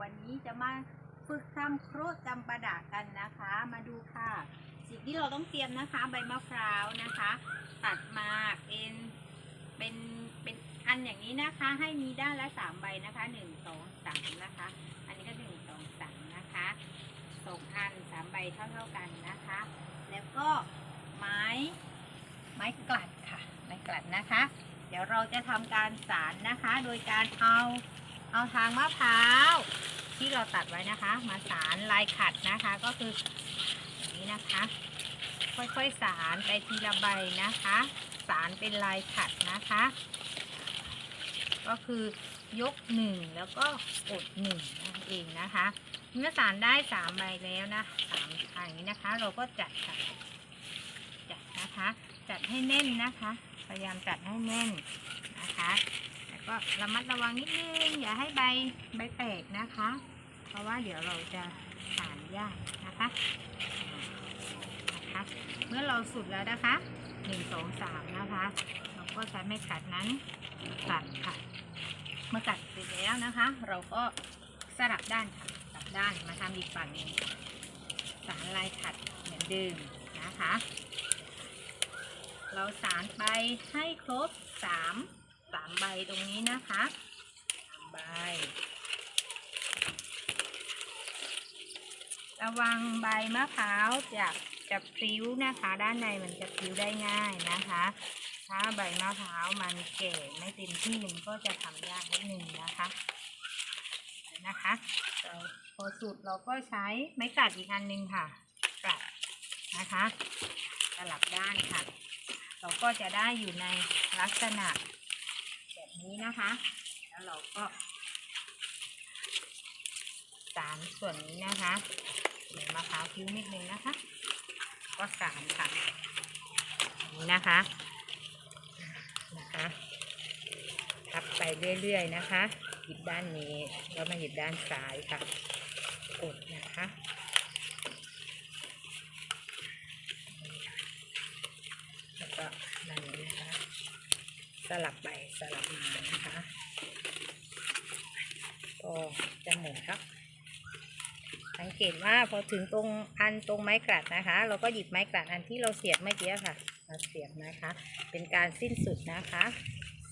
วันนี้จะมาฝึกทำครุจำปาดากันนะคะ มาดูค่ะ สิ่งที่เราต้องเตรียมนะคะ ใบมะพร้าวนะคะ ตัดมาเป็นเป็นเป็นอันอย่างนี้นะคะ ให้มีด้านละสามใบนะคะหนึ่งสองสามนะคะ อันนี้ก็หนึ่งสองสามนะคะสองอันสามใบเท่าเท่าๆกันนะคะ แล้วก็ไม้ไม้กลัดค่ะไม้กลัดนะคะ เดี๋ยวเราจะทำการสารนะคะ โดยการเอา เอาทางมะพร้าวที่เราตัดไว้นะคะ มาสารลายขัดนะคะก็คืออย่างนี้นะคะ ค่อยๆสารไปทีละใบนะคะ สารเป็นลายขัดนะคะ ก็คือยกหนึ่งแล้วก็กดหนึ่งนั่นเองนะคะเมื่อสารได้สามใบแล้วนะสามทางนี้นะคะ เราก็จัดค่ะจัดนะคะ จัดให้แน่นนะคะ พยายามจัดให้แน่นนะคะ ก็ระมัดระวังนิดนึงอย่าให้ใบใบแตกนะคะ เพราะว่าเดี๋ยวเราจะสารยากนะคะนะคะเมื่อเราสุดแล้วนะคะหนึ่งสองสามนะคะเราก็ใช้ไม้ขัดนั้นตัดค่ะเมื่อตัดเสร็จแล้วนะคะ เราก็สลับด้านค่ะสลับด้านมาทำอีกฝั่งนึงสารลายขัดเหมือนเดิมนะคะ เราสารไปให้ครบสาม สามใบตรงนี้นะคะสามใบ ระวังใบมะพร้าวจะจะพลิ้วนะคะ ด้านในมันจะพลิ้วได้ง่ายนะคะ ถ้าใบมะพร้าวมันแก่ไม่เต็มที่มันก็จะทำยากนิดนึงนะคะนะคะพอสุดเราก็ใช้ไม้กัดอีกอันหนึงค่ะกัดนะคะสลับด้านค่ะ เราก็จะได้อยู่ในลักษณะ นี้นะคะ แล้วเราก็สารส่วนนี้นะคะเดี๋ยวมะพร้าวคิ้วนิดนึงนะคะ ก็สารค่ะนี้นะคะนะคะทับไปเรื่อยๆนะคะ หยิบด้านนี้แล้วมาหยิบด้านซ้ายค่ะกดนะคะ แล้วก็ด้านนี้นะคะ สลับไปสลับมานะคะก็จะหมุนครับ สังเกตว่าพอถึงตรงอันตรงไม้กลัดนะคะ เราก็หยิบไม้กลัดอันที่เราเสียบเมื่อกี้ค่ะมาเสียบนะคะ เป็นการสิ้นสุดนะคะ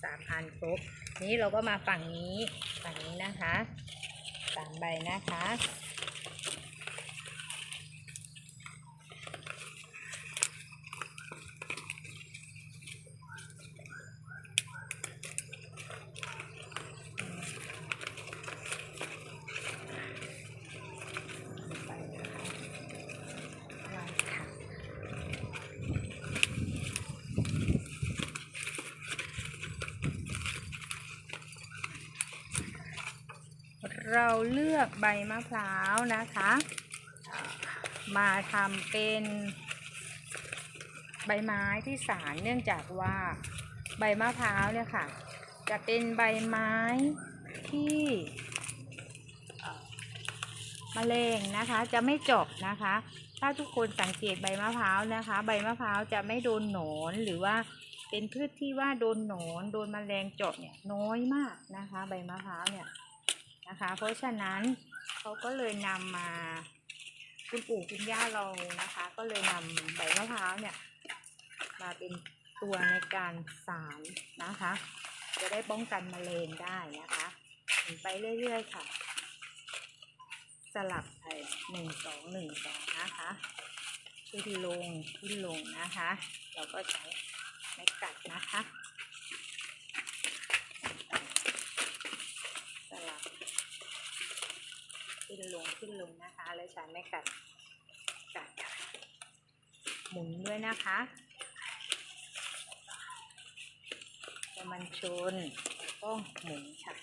สามอันครบนี้เราก็มาฝั่งนี้ฝั่งนี้นะคะสามใบนะคะ ไปนะคะลายค่ะ เราเลือกใบมะพร้าวนะคะ มาทำเป็นใบไม้ที่สารเนื่องจากว่าใบมะพร้าวเนี่ยค่ะ จะเป็นใบไม้ที่มแมลงนะคะจะไม่จบนะคะ ถ้าทุกคนสังเกตใบมะพร้าวนะคะ ใบมะพร้าวจะไม่โดนหนอนหรือว่าเป็นพืชที่ว่าโดนหนอนโดนแมลงเจาะเนี่ยน้อยมากนะคะ ใบมะพร้าวเนี่ย นะคะ เพราะฉะนั้นเขาก็เลยนำมาคุณปู่คุณย่าเรานะคะ ก็เลยนำใบมะพร้าวเนี่ย มาเป็นตัวในการสารนะคะ จะได้ป้องกันแมลงได้นะคะไปเรื่อยๆค่ะ สลับไปหนึ่งสองหนึ่งสองนะคะขึ้นลงขึ้นลงนะคะ เราก็ใช้ไม้กัดนะคะ สลับ ขึ้นลงขึ้นลงนะคะ แล้วใช้ไม้กัดกัดหมุนด้วยนะคะจะมันชนต้องหมุนค่ะ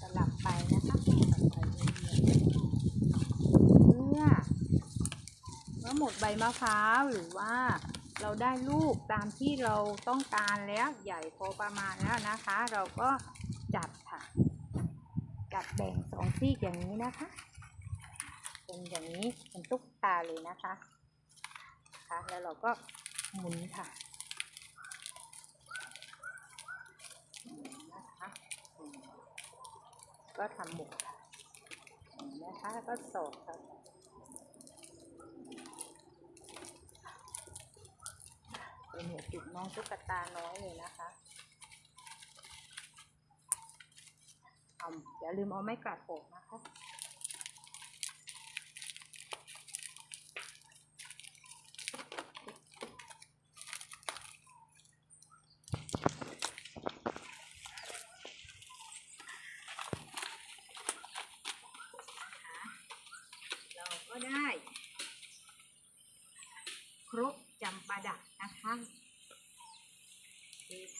สลับไปนะคะสลับไปเรื่อยๆเมื่อเมื่อ หมดใบมะพร้าวหรือว่าเราได้ลูกตามที่เราต้องการแล้วใหญ่พอประมาณแล้วนะคะ เราก็จับค่ะ จับแบ่งสองซีกอย่างนี้นะคะ เป็นอย่างนี้เป็นตุ๊กตาเลยนะคะค่ะแล้วเราก็หมุนค่ะนะคะก็ทำหมกค่ะหมุนนะคะแล้วก็สอดค่ะเป็นหัว จุดน้องตุ๊กตาน้อยเลยนะคะเอาอย่าลืมเอาไม้กลัดโปกนะคะ